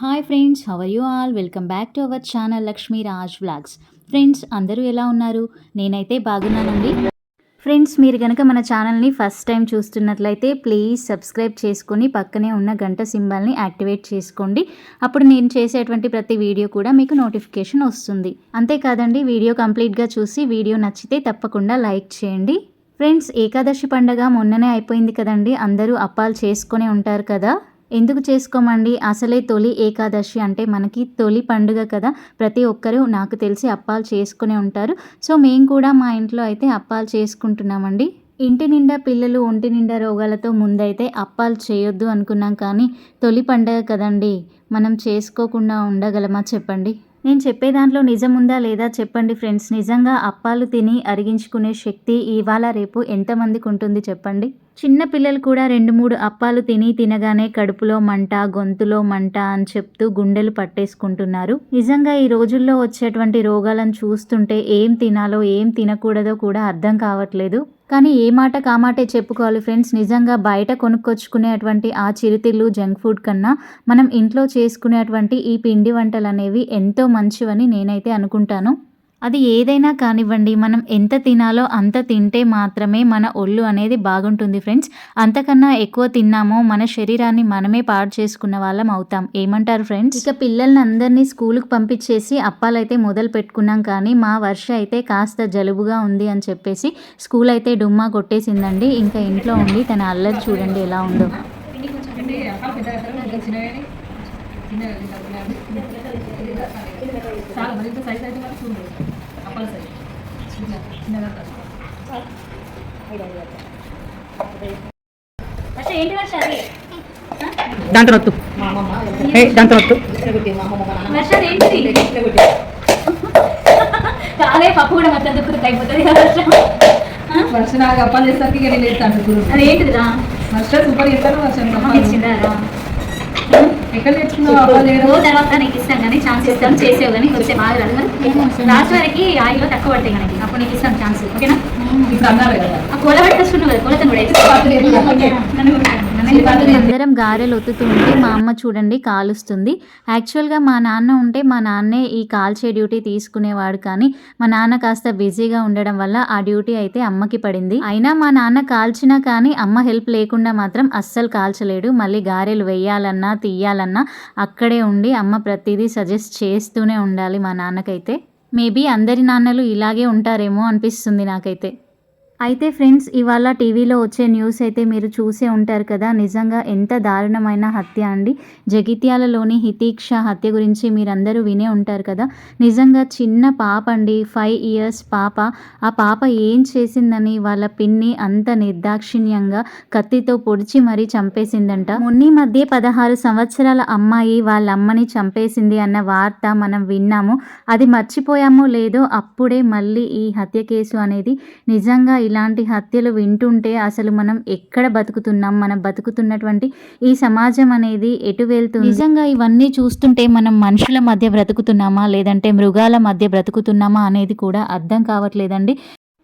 Hi friends how are you all welcome back to our channel Lakshmi Raj vlogs friends అందరూ ఎలా ఉన్నారు? నేనైతే బాగున్నానండి. ఫ్రెండ్స్ మీరు కనుక మన ఛానల్ని ఫస్ట్ టైం చూస్తున్నట్లయితే ప్లీజ్ సబ్స్క్రైబ్ చేసుకొని పక్కనే ఉన్న గంట సింబల్ని యాక్టివేట్ చేసుకోండి. అప్పుడు నేను చేసేటువంటి ప్రతి వీడియో కూడా మీకు నోటిఫికేషన్ వస్తుంది. అంతేకాదండి వీడియో కంప్లీట్గా చూసి వీడియో నచ్చితే తప్పకుండా లైక్ చేయండి. ఫ్రెండ్స్ ఏకాదశి పండగ మొన్ననే అయిపోయింది కదండి. అందరూ అప్పాలు చేసుకునే ఉంటారు కదా. ఎందుకు చేసుకోమండి? అసలే తొలి ఏకాదశి అంటే మనకి తొలి పండుగ కదా. ప్రతి ఒక్కరూ నాకు తెలిసి అప్పాలు చేసుకునే ఉంటారు. సో మేము కూడా మా ఇంట్లో అయితే అప్పాలు చేసుకుంటున్నామండి. ఇంటి నిండా పిల్లలు ఒంటి నిండా రోగాలతో ముందైతే అప్పాలు చేయొద్దు అనుకున్నాం కానీ తొలి పండగ కదండి. మనం చేసుకోకుండా ఉండగలమా చెప్పండి? నేను చెప్పే దాంట్లో నిజం ఉందా లేదా చెప్పండి ఫ్రెండ్స్. నిజంగా అప్పాలు తిని అరిగించుకునే శక్తి ఇవాళ రేపు ఎంతమందికి ఉంటుంది చెప్పండి. చిన్న పిల్లలు కూడా రెండు మూడు అప్పాలు తిని తినగానే కడుపులో మంట గొంతులో మంట అని చెప్తూ గుండెలు పట్టేసుకుంటున్నారు. నిజంగా ఈ రోజుల్లో వచ్చేటువంటి రోగాలను చూస్తుంటే ఏం తినాలో ఏం తినకూడదో కూడా అర్థం కావట్లేదు. కానీ ఏ మాట కామాటే చెప్పుకోవాలి ఫ్రెండ్స్. నిజంగా బయట కొనుక్కొచ్చుకునేటువంటి ఆ చిరుతిళ్ళు జంక్ ఫుడ్ కన్నా మనం ఇంట్లో చేసుకునేటువంటి ఈ పిండి వంటలు అనేవి ఎంతో మంచివని నేనైతే అనుకుంటాను. అది ఏదైనా కానివ్వండి మనం ఎంత తినాలో అంత తింటే మాత్రమే మన ఒళ్ళు అనేది బాగుంటుంది ఫ్రెండ్స్. అంతకన్నా ఎక్కువ తిన్నామో మన శరీరాన్ని మనమే పాడు చేసుకున్న వాళ్ళం అవుతాం. ఏమంటారు ఫ్రెండ్స్? ఇక పిల్లల్ని అందరినీ స్కూల్కి పంపించేసి అప్పాలైతే మొదలు పెట్టుకున్నాం కానీ మా వర్ష అయితే కాస్త జలుబుగా ఉంది అని చెప్పేసి స్కూల్ అయితే డుమ్మా కొట్టేసిందండి. ఇంకా ఇంట్లో ఉండి తన అల్లరి చూడండి ఎలా ఉందో. చాలా మరింత సైజ్ అయితే మనకు అది? దాంతో వద్దు దాంతో వద్దు అదే పప్పు కూడా మొత్తం దుక్కుతుంది అయిపోతుంది కదా వర్షం. నాకు అప్పాలు చేసరికి ఇక నేను వేస్తాను గురు అది ఏంటిదిరా? వర్ష సూపర్ చేస్తాను వర్ష ఎక్కడ నేర్చుకున్నావు తర్వాత నీకు ఇస్తాం కానీ ఛాన్స్ ఇస్తాం చేసేవు కానీ కొంచెం బాగా రాదు లాస్ట్ వరకు ఆయిల్లో తక్కువ పడతాయి మనకి. అప్పుడు నీకు ఇస్తాం ఛాన్స్. ఓకేనా? కోల పట్టుకొచ్చుకున్నావు కదా కోలతను కూడా నన్ను అందరం గారెలు ఒత్తుతుంటే మా అమ్మ చూడండి కాలుస్తుంది. యాక్చువల్గా మా నాన్న ఉంటే మా నాన్నే ఈ కాల్చే డ్యూటీ తీసుకునేవాడు కానీ మా నాన్న కాస్త బిజీగా ఉండడం వల్ల ఆ డ్యూటీ అయితే అమ్మకి పడింది. అయినా మా నాన్న కాల్చినా కానీ అమ్మ హెల్ప్ లేకుండా మాత్రం అస్సలు కాల్చలేడు. మళ్ళీ గారెలు వేయాలన్నా తీయాలన్నా అక్కడే ఉండి అమ్మ ప్రతిదీ సజెస్ట్ చేస్తూనే ఉండాలి మా నాన్నకైతే. మేబీ అందరి నాన్నలు ఇలాగే ఉంటారేమో అనిపిస్తుంది నాకైతే. అయితే ఫ్రెండ్స్ ఇవాళ టీవీలో వచ్చే న్యూస్ అయితే మీరు చూసే ఉంటారు కదా. నిజంగా ఎంత దారుణమైన హత్య అండి. జగిత్యాలలోని హితీక్ష హత్య గురించి మీరందరూ వినే ఉంటారు కదా. నిజంగా చిన్న పాప అండి ఫైవ్ ఇయర్స్ పాప. ఆ పాప ఏం చేసిందని వాళ్ళ పిన్ని అంత నిర్దాక్షిణ్యంగా కత్తితో పొడిచి మరీ చంపేసిందంట. మొన్నీ మధ్య పదహారు సంవత్సరాల అమ్మాయి వాళ్ళ అమ్మని చంపేసింది అన్న వార్త మనం విన్నాము. అది మర్చిపోయామో లేదో అప్పుడే మళ్ళీ ఈ హత్య కేసు అనేది నిజంగా ఇలాంటి హత్యలు వింటుంటే అసలు మనం ఎక్కడ బతుకుతున్నాం? మనం బతుకుతున్నటువంటి ఈ సమాజం అనేది ఎటు వెళ్తుంది? నిజంగా ఇవన్నీ చూస్తుంటే మనం మనుషుల మధ్య బ్రతుకుతున్నామా? లేదంటే మృగాల మధ్య బ్రతుకుతున్నామా? అనేది కూడా అర్థం కావట్లేదండి.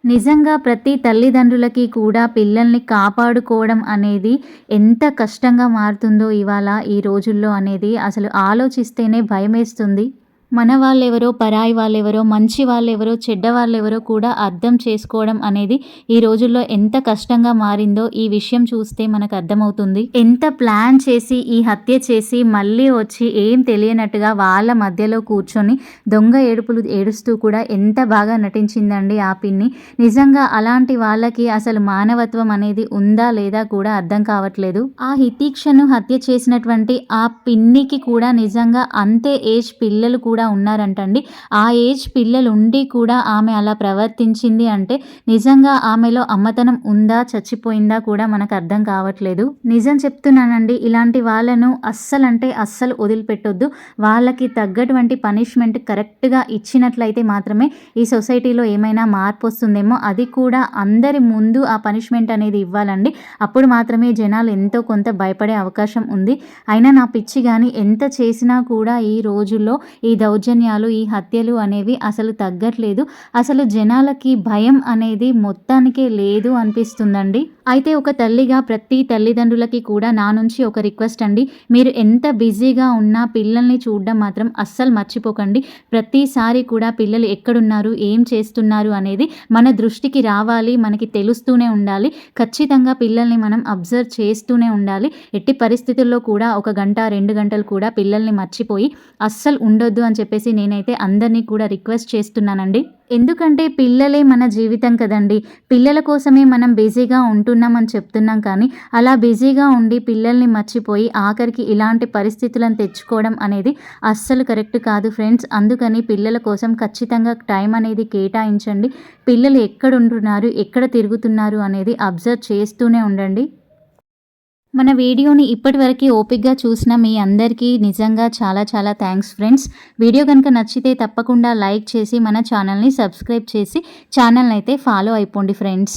నిజంగా ప్రతి తల్లిదండ్రులకి కూడా పిల్లల్ని కాపాడుకోవడం అనేది ఎంత కష్టంగా మారుతుందో ఇవాళ ఈ రోజుల్లో అనేది అసలు ఆలోచిస్తేనే భయమేస్తుంది. మన వాళ్ళెవరో పరాయి వాళ్ళెవరో మంచి వాళ్ళెవరో చెడ్డ వాళ్ళెవరో కూడా అర్థం చేసుకోవడం అనేది ఈ రోజుల్లో ఎంత కష్టంగా మారిందో ఈ విషయం చూస్తే మనకు అర్థమవుతుంది. ఎంత ప్లాన్ చేసి ఈ హత్య చేసి మళ్ళీ వచ్చి ఏం తెలియనట్టుగా వాళ్ళ మధ్యలో కూర్చొని దొంగ ఏడుపులు ఏడుస్తూ కూడా ఎంత బాగా నటించిందండి ఆ పిన్ని. నిజంగా అలాంటి వాళ్ళకి అసలు మానవత్వం అనేది ఉందా లేదా కూడా అర్థం కావట్లేదు. ఆ హితీక్షను హత్య చేసినటువంటి ఆ పిన్నికి కూడా నిజంగా అంతే ఏజ్ పిల్లలు కూడా ఉన్నారంటండి. ఆ ఏజ్ పిల్లలు ఉండి కూడా ఆమె అలా ప్రవర్తించింది అంటే నిజంగా ఆమెలో అమ్మతనం ఉందా చచ్చిపోయిందా కూడా మనకు అర్థం కావట్లేదు. నిజం చెప్తున్నానండి ఇలాంటి వాళ్ళను అస్సలు అంటే అస్సలు వదిలిపెట్టొద్దు. వాళ్ళకి తగ్గటువంటి పనిష్మెంట్ కరెక్ట్గా ఇచ్చినట్లయితే మాత్రమే ఈ సొసైటీలో ఏమైనా మార్పు వస్తుందేమో అది కూడా అందరి ముందు ఆ పనిష్మెంట్ అనేది ఇవ్వాలండి. అప్పుడు మాత్రమే జనాలు ఎంతో కొంత భయపడే అవకాశం ఉంది. అయినా నా పిచ్చి కానీ ఎంత చేసినా కూడా ఈ రోజుల్లో ఈ దౌ దౌర్జన్యాలు ఈ హత్యలు అనేవి అసలు తగ్గట్లేదు. అసలు జనాలకి భయం అనేది మొత్తానికే లేదు అనిపిస్తుందండి. అయితే ఒక తల్లిగా ప్రతి తల్లిదండ్రులకి కూడా నా నుంచి ఒక రిక్వెస్ట్ అండి. మీరు ఎంత బిజీగా ఉన్నా పిల్లల్ని చూడడం మాత్రం అస్సలు మర్చిపోకండి. ప్రతిసారి కూడా పిల్లలు ఎక్కడున్నారు ఏం చేస్తున్నారు అనేది మన దృష్టికి రావాలి మనకి తెలుస్తూనే ఉండాలి. ఖచ్చితంగా పిల్లల్ని మనం అబ్జర్వ్ చేస్తూనే ఉండాలి. ఎట్టి పరిస్థితుల్లో కూడా ఒక గంట రెండు గంటలు కూడా పిల్లల్ని మర్చిపోయి అస్సలు ఉండొద్దు అని చెప్పేసి నేనైతే అందరినీ కూడా రిక్వెస్ట్ చేస్తున్నానండి. ఎందుకంటే పిల్లలే మన జీవితం కదండి. పిల్లల కోసమే మనం బిజీగా ఉంటున్నామని చెప్తున్నాం కానీ అలా బిజీగా ఉండి పిల్లల్ని మర్చిపోయి ఆఖరికి ఇలాంటి పరిస్థితులను తెచ్చుకోవడం అనేది అస్సలు కరెక్ట్ కాదు ఫ్రెండ్స్. అందుకని పిల్లల కోసం ఖచ్చితంగా టైం అనేది కేటాయించండి. పిల్లలు ఎక్కడ ఉంటున్నారు ఎక్కడ తిరుగుతున్నారు అనేది అబ్జర్వ్ చేస్తూనే ఉండండి. మన వీడియోని ఇప్పటివరకు ఓపిక్గా చూసిన మీ అందరికీ నిజంగా చాలా చాలా థ్యాంక్స్ ఫ్రెండ్స్ వీడియో కనుక నచ్చితే తప్పకుండా లైక్ చేసి మన ఛానల్ని సబ్స్క్రైబ్ చేసి ఛానల్ని అయితే ఫాలో అయిపోండి ఫ్రెండ్స్